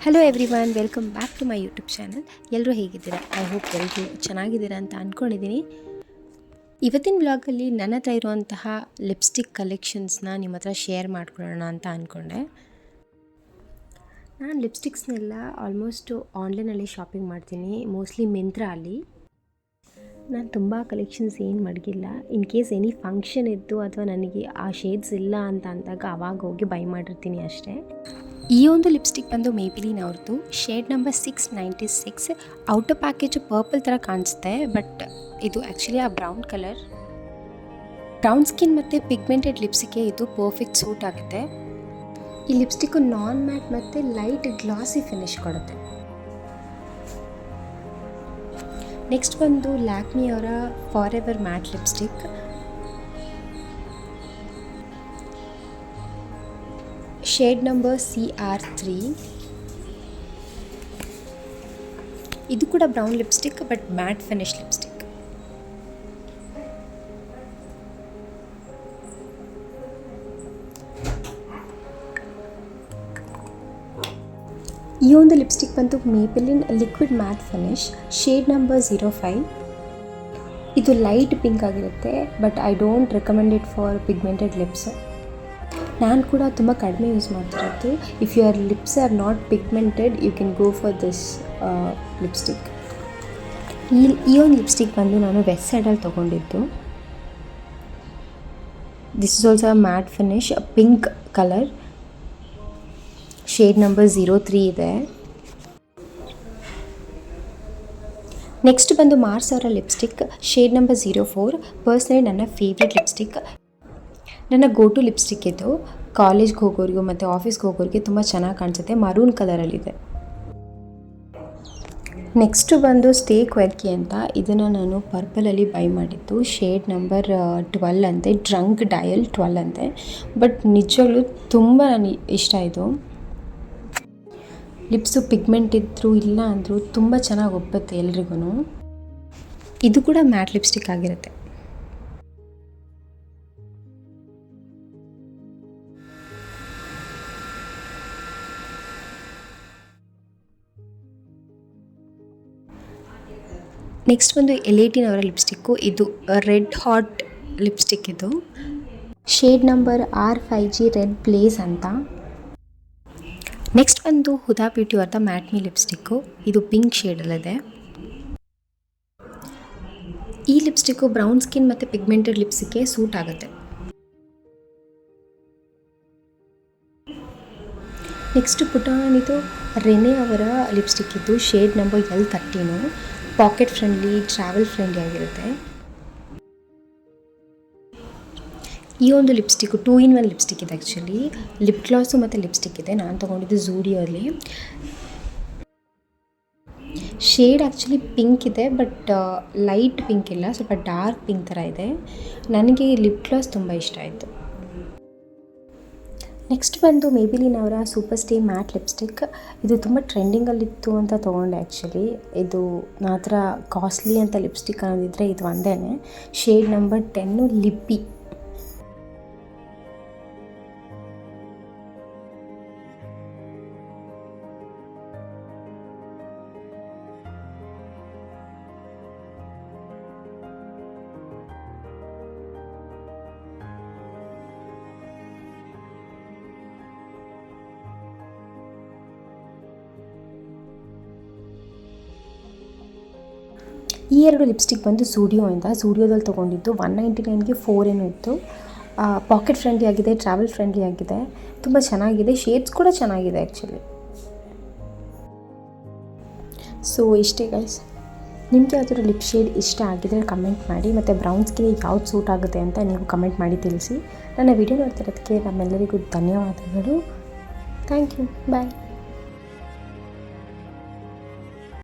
Hello everyone welcome back to my YouTube channel ಎಲ್ಲರೂ ಹೇಗಿದ್ದೀರಾ? I hope ಎಲ್ಲರೂ ಚೆನ್ನಾಗಿದ್ದೀರಾ ಅಂತ ಅಂದ್ಕೊಂಡಿದ್ದೀನಿ ಇವತ್ತಿನ ಬ್ಲಾಗಲ್ಲಿ ನನ್ನ ಹತ್ರ ಇರುವಂತಹ ಲಿಪ್ಸ್ಟಿಕ್ ಕಲೆಕ್ಷನ್ಸ್ನ ನಿಮ್ಮ ಹತ್ರ ಶೇರ್ ಮಾಡ್ಕೊಳ್ಳೋಣ ಅಂತ ಅಂದ್ಕೊಂಡೆ ನಾನು ಲಿಪ್ಸ್ಟಿಕ್ಸ್ನೆಲ್ಲ ಆಲ್ಮೋಸ್ಟು ಆನ್ಲೈನಲ್ಲಿ ಶಾಪಿಂಗ್ ಮಾಡ್ತೀನಿ ಮೋಸ್ಟ್ಲಿ ಮಿಂತ್ರ ಅಲ್ಲಿ. ನಾನು ತುಂಬ ಕಲೆಕ್ಷನ್ಸ್ ಏನು ಮಡಗಿಲ್ಲ ಇನ್ ಕೇಸ್ ಎನಿ ಫಂಕ್ಷನ್ ಇತ್ತು ಅಥವಾ ನನಗೆ ಆ ಶೇಡ್ಸ್ ಇಲ್ಲ ಅಂತ ಅಂದಾಗ ಅವಾಗ ಹೋಗಿ ಬೈ ಮಾಡಿರ್ತೀನಿ ಅಷ್ಟೇ. ಈ ಒಂದು ಲಿಪ್ಸ್ಟಿಕ್ ಬಂದು ಮೇಬಿಲಿನ್ ಅವ್ರದ್ದು shade number six ninety six outer package purple ಥರ ಕಾಣಿಸುತ್ತೆ ಬಟ್ ಇದು ಆ್ಯಕ್ಚುಲಿ ಆ ಬ್ರೌನ್ ಕಲರ್ ಬ್ರೌನ್ ಸ್ಕಿನ್ ಮತ್ತು ಪಿಗ್ಮೆಂಟೆಡ್ ಲಿಪ್ಸಿಗೆ ಇದು ಪರ್ಫೆಕ್ಟ್ ಸೂಟ್ ಆಗುತ್ತೆ. ಈ ಲಿಪ್ಸ್ಟಿಕ್ಕು ನಾನ್ ಮ್ಯಾಟ್ ಮತ್ತು ಲೈಟ್ ಗ್ಲಾಸಿ ಫಿನಿಶ್ ಕೊಡುತ್ತೆ. ನೆಕ್ಸ್ಟ್ ಬಂದು ಲ್ಯಾಕ್ಮಿ ಅವರ forever matte lipstick shade number C R three ಇದು ಕೂಡ brown lipstick but matte finish lipstick ಈ ಒಂದು ಲಿಪ್ಸ್ಟಿಕ್ ಬಂದು Maybelline liquid matte finish shade number zero five ಇದು ಲೈಟ್ ಪಿಂಕ್ ಆಗಿರುತ್ತೆ but I don't recommend it for pigmented lips ನಾನು ಕೂಡ ತುಂಬ ಕಡಿಮೆ ಯೂಸ್ ಮಾಡ್ತಿರೋದು. If your lips are not pigmented you can go for this lipstick ಈ ಈ ಒಂದು ಲಿಪ್ಸ್ಟಿಕ್ ಬಂದು ನಾನು ವೆಸ್ಟ್ ಸೈಡಲ್ಲಿ ತೊಗೊಂಡಿದ್ದು. This is also matte finish pink colour shade number zero three ಇದೆ. ನೆಕ್ಸ್ಟ್ ಬಂದು ಮಾರ್ಸ್ ಅವರ lipstick shade number zero four personally ನನ್ನ ಫೇವ್ರೆಟ್ ಲಿಪ್ಸ್ಟಿಕ್ ನನ್ನ ಗೋ ಟು ಲಿಪ್ಸ್ಟಿಕ್ ಇದು. ಕಾಲೇಜ್ಗೆ ಹೋಗೋರಿಗೂ ಮತ್ತು ಆಫೀಸ್ಗೆ ಹೋಗೋರಿಗೆ ತುಂಬ ಚೆನ್ನಾಗಿ ಕಾಣಿಸುತ್ತೆ. ಮರೂನ್ ಕಲರಲ್ಲಿದೆ ನೆಕ್ಸ್ಟು ಬಂದು ಸ್ಟೇ ಕ್ವೆರ್ಕಿ ಅಂತ. ಇದನ್ನು ನಾನು ಪರ್ಪಲಲ್ಲಿ ಬೈ ಮಾಡಿದ್ದು. ಶೇಡ್ ನಂಬರ್ ಟ್ವೆಲ್ ಅಂತೆ. ಡ್ರಂಕ್ ಡಯಲ್ ಟ್ವೆಲ್ ಅಂತೆ. ಬಟ್ ನಿಜವಾಗ್ಲೂ ತುಂಬ ನನಗೆ ಇಷ್ಟ ಇದು. ಲಿಪ್ಸು ಪಿಗ್ಮೆಂಟ್ ಇದ್ದರೂ ಇಲ್ಲ ಅಂದರೂ ತುಂಬ ಚೆನ್ನಾಗಿ ಒಪ್ಪುತ್ತೆ ಎಲ್ರಿಗೂ ಇದು ಕೂಡ ಮ್ಯಾಟ್ ಲಿಪ್ಸ್ಟಿಕ್ ಆಗಿರುತ್ತೆ. ನೆಕ್ಸ್ಟ್ ಬಂದು ಎಲೇಟಿನ್ ಅವರ ಲಿಪ್ಸ್ಟಿಕ್ಕು. ಇದು ರೆಡ್ ಹಾಟ್ ಲಿಪ್ಸ್ಟಿಕ್ ಇದು. Shade number R five G red place ಅಂತ. ನೆಕ್ಸ್ಟ್ ಬಂದು ಹುದಾ ಬ್ಯೂಟಿ ಅವ್ರದ ಮ್ಯಾಟ್ಮಿ ಲಿಪ್ಸ್ಟಿಕ್ಕು ಇದು ಪಿಂಕ್ ಶೇಡಲ್ಲಿದೆ ಈ ಲಿಪ್ಸ್ಟಿಕ್ಕು ಬ್ರೌನ್ ಸ್ಕಿನ್ ಮತ್ತು ಪಿಗ್ಮೆಂಟೆಡ್ ಲಿಪ್ಸಿಗೆ ಸೂಟ್ ಆಗುತ್ತೆ. ನೆಕ್ಸ್ಟ್ ಪುಟಾಣಿದು ರೆನೆ ಅವರ ಲಿಪ್ಸ್ಟಿಕ್ ಇದ್ದು shade number L thirteen pocket friendly travel friendly ಆಗಿರುತ್ತೆ. ಈ ಒಂದು lipstick two in one lipstick ಇದೆ ಆ್ಯಕ್ಚುಲಿ ಲಿಪ್ ಗ್ಲಾಸು ಮತ್ತು ಲಿಪ್ಸ್ಟಿಕ್ ಇದೆ. ನಾನು ತೊಗೊಂಡಿದ್ದು ಝೂಡಿಯೋಲಿ ಶೇಡ್ ಆ್ಯಕ್ಚುಲಿ ಪಿಂಕ್ ಇದೆ ಬಟ್ ಲೈಟ್ ಪಿಂಕ್ ಇಲ್ಲ, ಸ್ವಲ್ಪ ಡಾರ್ಕ್ ಪಿಂಕ್ ಥರ ಇದೆ. ನನಗೆ ಲಿಪ್ ಗ್ಲಾಸ್ ತುಂಬ ಇಷ್ಟ ಆಯಿತು. ನೆಕ್ಸ್ಟ್ ಬಂದು ಮೇಬಿಲಿನ್ ಅವರ ಸೂಪರ್ ಸ್ಟೇ ಮ್ಯಾಟ್ ಲಿಪ್ಸ್ಟಿಕ್ ಇದು ತುಂಬ ಟ್ರೆಂಡಿಂಗಲ್ಲಿತ್ತು ಅಂತ ತೊಗೊಂಡೆ ಆ್ಯಕ್ಚುಲಿ ಇದು ನಾ ಕಾಸ್ಟ್ಲಿ ಅಂತ ಲಿಪ್ಸ್ಟಿಕ್ ಅನ್ನೋದಿದ್ದರೆ ಇದು ಒಂದೇ ಶೇಡ್ ನಂಬರ್ ಟೆನ್ನು ಲಿಪ್ಪಿ ಈ ಎರಡು ಲಿಪ್ಸ್ಟಿಕ್ ಬಂದು ಝೂಡಿಯೋ ಇಂದ ತಗೊಂಡಿದ್ದು ತೊಗೊಂಡಿದ್ದು ಒನ್ ನೈಂಟಿ ನೈನ್ಗೆ ಫೋರ್ ಏನೋ ಇತ್ತು. ಪಾಕೆಟ್ ಫ್ರೆಂಡ್ಲಿ ಆಗಿದೆ ಟ್ರಾವೆಲ್ ಫ್ರೆಂಡ್ಲಿ ಆಗಿದೆ. ತುಂಬ ಚೆನ್ನಾಗಿದೆ ಶೇಡ್ಸ್ ಕೂಡ ಚೆನ್ನಾಗಿದೆ ಆ್ಯಕ್ಚುಲಿ ಸೊ ಇಷ್ಟೇ ಗೈಸ್ ನಿಮಗೆ ಯಾವ್ದಾದ್ರು ಲಿಪ್ ಶೇಡ್ ಇಷ್ಟ ಆಗಿದೆ ಕಮೆಂಟ್ ಮಾಡಿ, ಮತ್ತು ಬ್ರೌನ್ ಸ್ಕಿನ್ ಯಾವ್ದು ಸೂಟ್ ಆಗುತ್ತೆ ಅಂತ ನೀವು ಕಮೆಂಟ್ ಮಾಡಿ ತಿಳಿಸಿ. ನನ್ನ ವಿಡಿಯೋ ನೋಡ್ತಿರೋದಕ್ಕೆ ನಮ್ಮೆಲ್ಲರಿಗೂ ಧನ್ಯವಾದಗಳು. Thank you bye